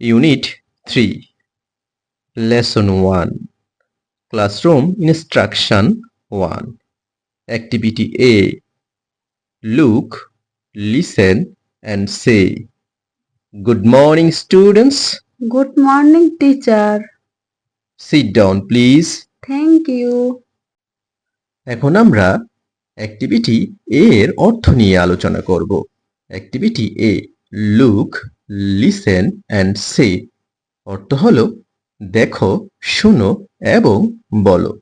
Unit 3 Lesson 1 Classroom Instruction 1 Activity A Look, listen and say Good morning students. Good morning, teacher. Sit down please. Thank you. এখন আমরা activity A এর অর্থ নিয়ে আলোচনা করব activity A look listen and say অর্থ হলো দেখো শোনো এবং বলো।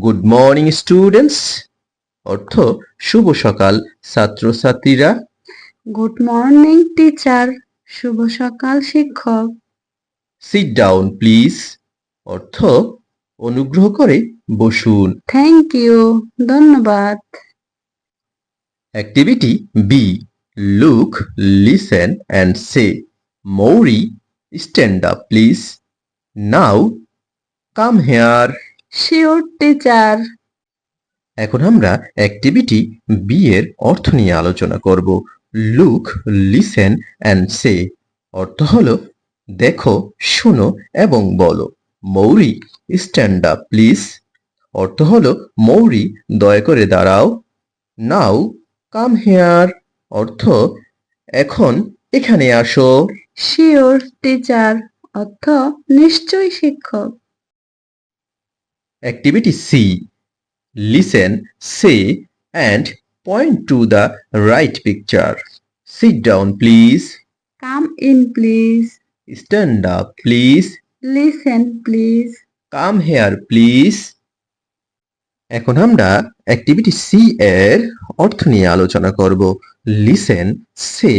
গুড মর্নিং স্টুডেন্টস অর্থ শুভ সকাল ছাত্রছাত্রীরা। গুড মর্নিং টিচার শুভ সকাল শিক্ষক। সিট ডাউন প্লিজ অর্থ অনুগ্রহ করে বসুন। থ্যাংক ইউ ধন্যবাদ। Activity B. Look, listen, and say. Mauri, stand up, please. Now, come here. Sure teacher এখন আমরা অ্যাক্টিভিটি বি এর অর্থ নিয়ে আলোচনা করব লুক লিসেন অ্যান্ড সে অর্থ হলো দেখো শোনো এবং বলো মৌরি স্ট্যান্ড আপ প্লিজ অর্থ হলো মৌরি দয়া করে দাঁড়াও নাও কাম হেয়ার অর্থ এখন এখানে আসো। শিওর টিচার অর্থ নিশ্চয় শিক্ষক। Activity C listen say and point to the right picture sit down please come in please stand up please listen please come here please এখন আমরা অ্যাক্টিভিটি সি এর অর্থ নিয়ে আলোচনা করব। Listen say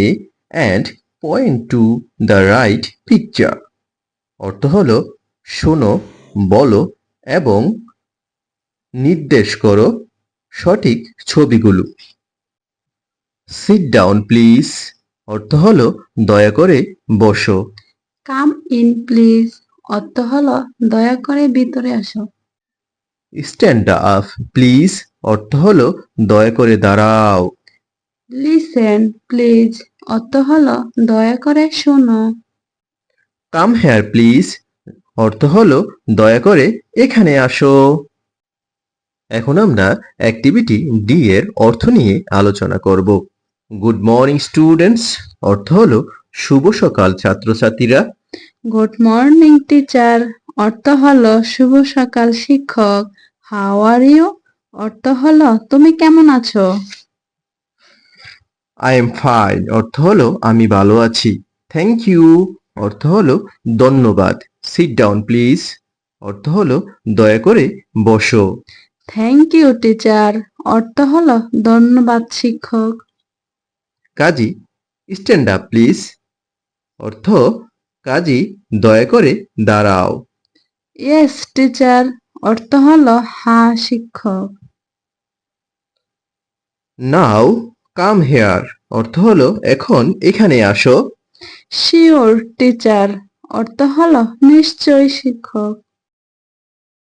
and point to the right picture অর্থ হল শোনো বলো এবং নির্দেশ করো সঠিক ছবিগুলো। সিট ডাউন প্লিজ অর্থ হলো দয়া করে বসো। কাম ইন প্লিজ অর্থ হলো দয়া করে ভিতরে আসো। স্ট্যান্ড আপ প্লিজ অর্থ হলো দয়া করে দাঁড়াও। লিসেন প্লিজ অর্থ হলো দয়া করে শোনো। কাম হেয়ার প্লিজ অর্থ হলো দয়া করে এখানে আসো। এখন আমরা অ্যাক্টিভিটি ডি এর অর্থ নিয়ে আলোচনা করব। গুড মর্নিং স্টুডেন্টস অর্থ হলো শুভ সকাল ছাত্রছাত্রীরা। গুড মর্নিং টিচার অর্থ হলো শুভ সকাল শিক্ষক। হাউ আর ইউ অর্থ হলো তুমি কেমন আছো? আই এম ফাইন অর্থ হলো আমি ভালো আছি। থ্যাংক ইউ অর্থ হলো ধন্যবাদ। সিট ডাউন প্লিজ অর্থ হলো দয়া করে বসো। থ্যাংক ইউ টিচার অর্থ হলো ধন্যবাদ শিক্ষক। কাজী স্ট্যান্ড আপ প্লিজ অর্থ কাজী দয়া করে দাঁড়াও। ইয়েস টিচার অর্থ হলো হা শিক্ষক। নাও কাম হেয়ার অর্থ হলো এখন এখানে আসো। শিওর টিচার অর্থ হলো নিশ্চয় শিক্ষক।